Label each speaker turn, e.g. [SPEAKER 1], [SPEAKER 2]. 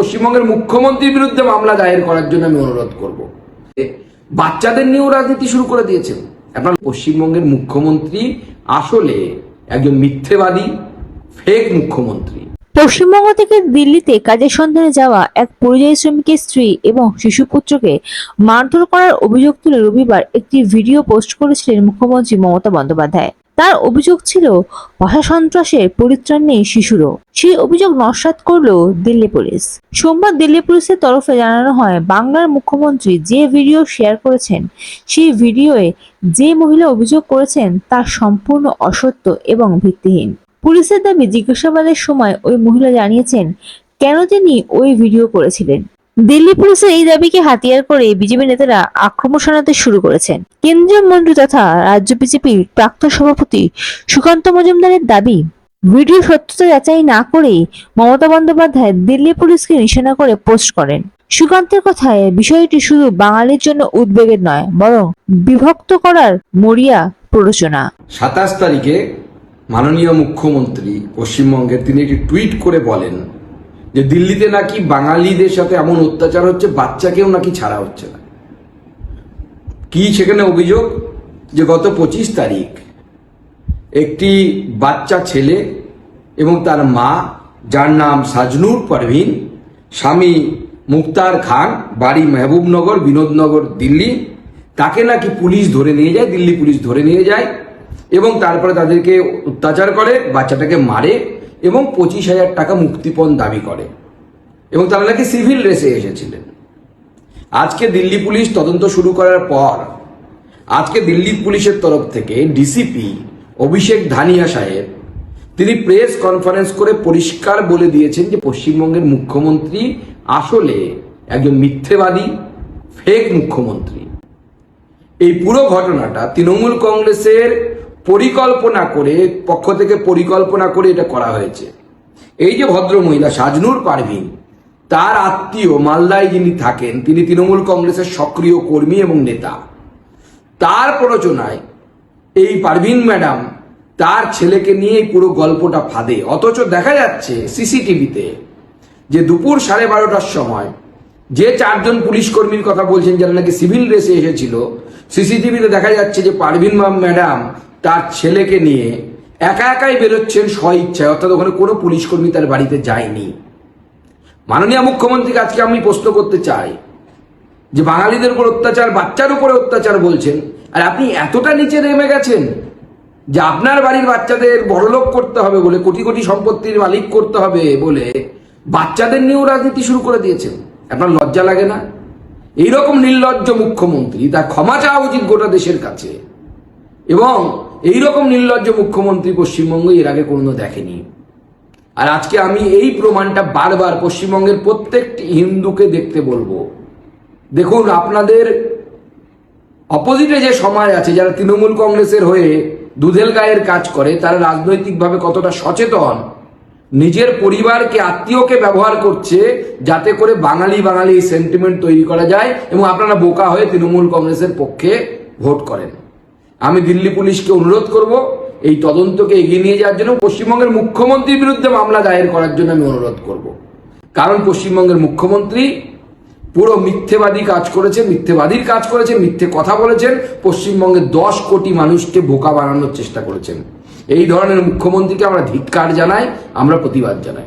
[SPEAKER 1] পশ্চিমবঙ্গের মুখ্যমন্ত্রীর বিরুদ্ধে মামলা দায়ের করার জন্য আমি অনুরোধ করব। বাচ্চাদের নিয়েও রাজনীতি শুরু করে দিয়েছেন। আপনার পশ্চিমবঙ্গের মুখ্যমন্ত্রী আসলে একজন মিথ্যেবাদী ফেক মুখ্যমন্ত্রী।
[SPEAKER 2] পশ্চিমবঙ্গ থেকে দিল্লিতে কাজের সন্ধানে যাওয়া এক পরিযায়ী শ্রমিকের স্ত্রী এবং শিশু শিশুপুত্রকে মারধর করার অভিযোগ তুলে রবিবার একটি ভিডিও পোস্ট করেছিলেন মুখ্যমন্ত্রী মমতা বন্দ্যোপাধ্যায়। তার অভিযোগ ছিল ভাষা সন্ত্রাসের পরিত্রাণ নেই শিশুরও। সেই অভিযোগ নস্যাৎ করল দিল্লি পুলিশ। সোমবার দিল্লি পুলিশের তরফে জানানো হয়, বাংলার মুখ্যমন্ত্রী যে ভিডিও শেয়ার করেছেন, সেই ভিডিওয়ে যে মহিলা অভিযোগ করেছেন তা সম্পূর্ণ অসত্য এবং ভিত্তিহীন। পুলিশের দাবি, জিজ্ঞাসাবাদের সময় ওই মহিলা জানিয়েছেন, কেন তিনি ওই ভিডিও করেছিলেন? দিল্লি পুলিশের এই দাবিকে হাতিয়ার করে বিজেপি নেতারা আক্রমণ শানাতে শুরু করেছেন। কেন্দ্রীয় মন্ত্রী তথা রাজ্য বিজেপির প্রাক্তন সভাপতি সুকান্ত মজুমদারের দাবি, ভিডিও সত্যতা যাচাই না করেই মমতা বন্দ্যোপাধ্যায় দিল্লি পুলিশকে নিশানা করে পোস্ট করেন। সুকান্তের কথায় বিষয়টি শুধু বাঙালির জন্য উদ্বেগের নয়, বরং বিভক্ত করার মরিয়া প্ররোচনা।
[SPEAKER 1] সাতাশ তারিখে মাননীয় মুখ্যমন্ত্রী পশ্চিমবঙ্গের তিনি একটি টুইট করে বলেন যে দিল্লিতে নাকি বাঙালিদের সাথে এমন অত্যাচার হচ্ছে, বাচ্চাকেও নাকি ছাড়া হচ্ছে না। কি সেখানে অভিযোগ? যে গত পঁচিশ তারিখ একটি বাচ্চা ছেলে এবং তার মা, যার নাম সাজনুর পারভিন, স্বামী মুক্তার খান, বাড়ি মেহবুবনগর, বিনোদনগর, দিল্লি, তাকে নাকি পুলিশ ধরে নিয়ে যায়, দিল্লি পুলিশ ধরে নিয়ে যায় এবং তারপরে তাদেরকে অত্যাচার করে, বাচ্চাটাকে মারে। এবং পঁচিশ হাজার টাকা মুক্তিপণ দাবি করে। এবং তারা নাকি সিভিল রেসে এসেছিলেন। আজকে দিল্লি পুলিশ তদন্ত শুরু করার পর, আজকে দিল্লি পুলিশের তরফ থেকে ডিসিপি অভিষেক ধানিয়া সাহেব, তিনি প্রেস কনফারেন্স করে পরিষ্কার বলে দিয়েছেন যে পশ্চিমবঙ্গের মুখ্যমন্ত্রী আসলে একজন মিথ্যেবাদী ফেক মুখ্যমন্ত্রী। এই পুরো ঘটনাটা তৃণমূল কংগ্রেসের পরিকল্পনা করে, পক্ষ থেকে পরিকল্পনা করে এটা করা হয়েছে। এই যে ভদ্র মহিলা, সাজনুর পারভিন, তার আত্মীয় মালদায় যিনি থাকেন, তিনি তৃণমূল কংগ্রেসের সক্রিয় কর্মী এবং নেতা। তার প্ররোচনায় এই পারভিন ম্যাডাম তার ছেলেকে নিয়ে পুরো গল্পটা ফাঁদে। অথচ দেখা যাচ্ছে সিসিটিভিতে যে দুপুর সাড়ে বারোটার সময় যে চারজন পুলিশ কর্মীর কথা বলছেন, যারা নাকি সিভিল রেসে এসেছিল, সিসিটিভিতে দেখা যাচ্ছে যে পারভিন ম্যাডাম তার ছেলেকে নিয়ে একা একাই বেরোচ্ছেন স্ব ইচ্ছায়, অর্থাৎ ওখানে কোনো পুলিশ কর্মী তার বাড়িতে যায়নি। মাননীয় মুখ্যমন্ত্রীকে আজকে আমি প্রশ্ন করতে চাই যে বাঙালিদের উপর অত্যাচার, বাচ্চার উপরে অত্যাচার বলছেন, আর আপনি এতটা নিচে নেমে গেছেন যে আপনার বাড়ির বাচ্চাদের বড়লোক করতে হবে বলে, কোটি কোটি সম্পত্তির মালিক করতে হবে বলে বাচ্চাদের নিয়েও রাজনীতি শুরু করে দিয়েছেন। আপনার লজ্জা লাগে না? এইরকম নির্লজ্জ মুখ্যমন্ত্রী, তার ক্ষমা চাওয়া উচিত গোটা দেশের কাছে। এবং এই রকম নির্লজ্জ মুখ্যমন্ত্রী পশ্চিমবঙ্গ এর আগে কোনো দেখেনি। আর আজকে আমি এই প্রমাণটা বারবার পশ্চিমবঙ্গের প্রত্যেকটি হিন্দুকে দেখতে বলব। দেখুন, আপনাদের অপোজিটে যে সমাজ আছে, যারা তৃণমূল কংগ্রেসের হয়ে দুধেল গায়ের কাজ করে, তারা রাজনৈতিকভাবে কতটা সচেতন, নিজের পরিবারকে, আত্মীয়কে ব্যবহার করছে যাতে করে বাঙালি বাঙালি সেন্টিমেন্ট তৈরি করা যায় এবং আপনারা বোকা হয়ে তৃণমূল কংগ্রেসের পক্ষে ভোট করেন। আমি দিল্লি পুলিশকে অনুরোধ করব এই তদন্তকে এগিয়ে নিয়ে যাওয়ার জন্য পশ্চিমবঙ্গের মুখ্যমন্ত্রীর বিরুদ্ধে মামলা দায়ের করার জন্য আমি অনুরোধ করব। কারণ পশ্চিমবঙ্গের মুখ্যমন্ত্রী পুরো মিথ্যেবাদী কাজ করেছে, মিথ্যেবাদীর কাজ করেছেন মিথ্যে কথা বলেছেন, পশ্চিমবঙ্গের দশ কোটি মানুষকে বোকা বানানোর চেষ্টা করেছেন। এই ধরনের মুখ্যমন্ত্রীকে আমরা ধিক্কার জানাই, আমরা প্রতিবাদ জানাই।